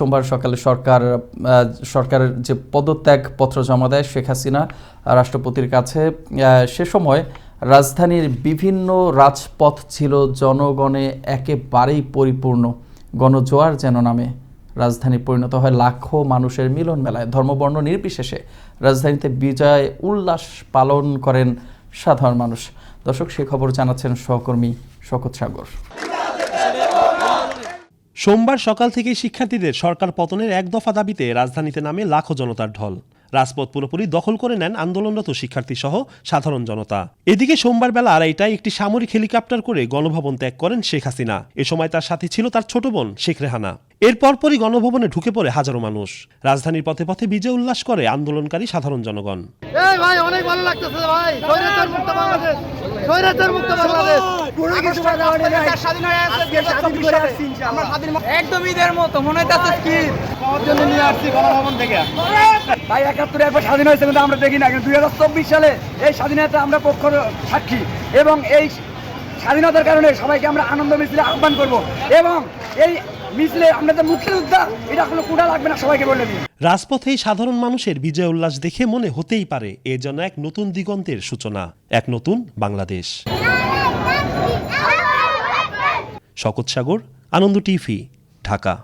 সোমবার সকালে সরকার সরকারের যে পদত্যাগ পত্র জমা দেয় শেখ হাসিনা রাষ্ট্রপতির কাছে সে সময় রাজধানীর বিভিন্ন রাজপথ ছিল জনগণে একেবারেই পরিপূর্ণ। গণজোয়ার যেন নামে রাজধানী পরিণত হয় লাখো মানুষের মিলন মেলায়। ধর্মবর্ণ নির্বিশেষে রাজধানীতে বিজয় উল্লাস পালন করেন সাধারণ মানুষ। দর্শক, সে খবর জানাচ্ছেন সহকর্মী শকত সাগর। সোমবার সকাল থেকে শিক্ষার্থীদের সরকার পতনের এক দফা দাবিতে রাজধানীতে নামে লাখো জনতার ঢল। রাজপথ পুরোপুরি দখল করে নেন আন্দোলনরত শিক্ষার্থী সহ সাধারণ জনতা। এদিকে সোমবার বেলা আড়াইটায় একটি সামরিক হেলিকপ্টার করে গণভবন ত্যাগ করেন শেখ হাসিনা। এ সময় তার সাথে ছিল তার ছোট বোন শেখ রেহানা। এর পরপরই গণভবনে ঢুকে পড়ে হাজারো মানুষ। রাজধানীর পথে পথে বিজয় উল্লাস করে আন্দোলনকারী সাধারণ জনগণ। ভাই অনেক ভালো লাগতেছে ভাই। মুক্ত বাংলাদেশ। মুক্ত বাংলাদেশ। স্বাধীন আছে স্বাধীন করে আসছি আমরা স্বাধীন একদম ঈদের মতো মনে হইতাছে কি? জন্য নিয়ে আসছি গণভবন থেকে? ভাই একাত্তরে একবার স্বাধীন হয়েছে কিন্তু আমরা দেখি না, কিন্তু দুই হাজার চব্বিশ সালে এই স্বাধীনতা আমরা পক্ষ সাক্ষী এবং এই স্বাধীনতার কারণে সবাইকে আমরা আনন্দ মিছিলে আহ্বান করব এবং এই মিছিলে আমরা যে মুক্তিযোদ্ধা, এটা কোনো কুড়া লাগবে না সবাইকে বলে দিই রাজপথে সাধারণ মানুষের বিজয় উল্লাস দেখে মনে হতেই পারে এ যেন এক নতুন দিগন্তের সূচনা, এক নতুন বাংলাদেশ। শকত সাগর, আনন্দ টিভি, ঢাকা।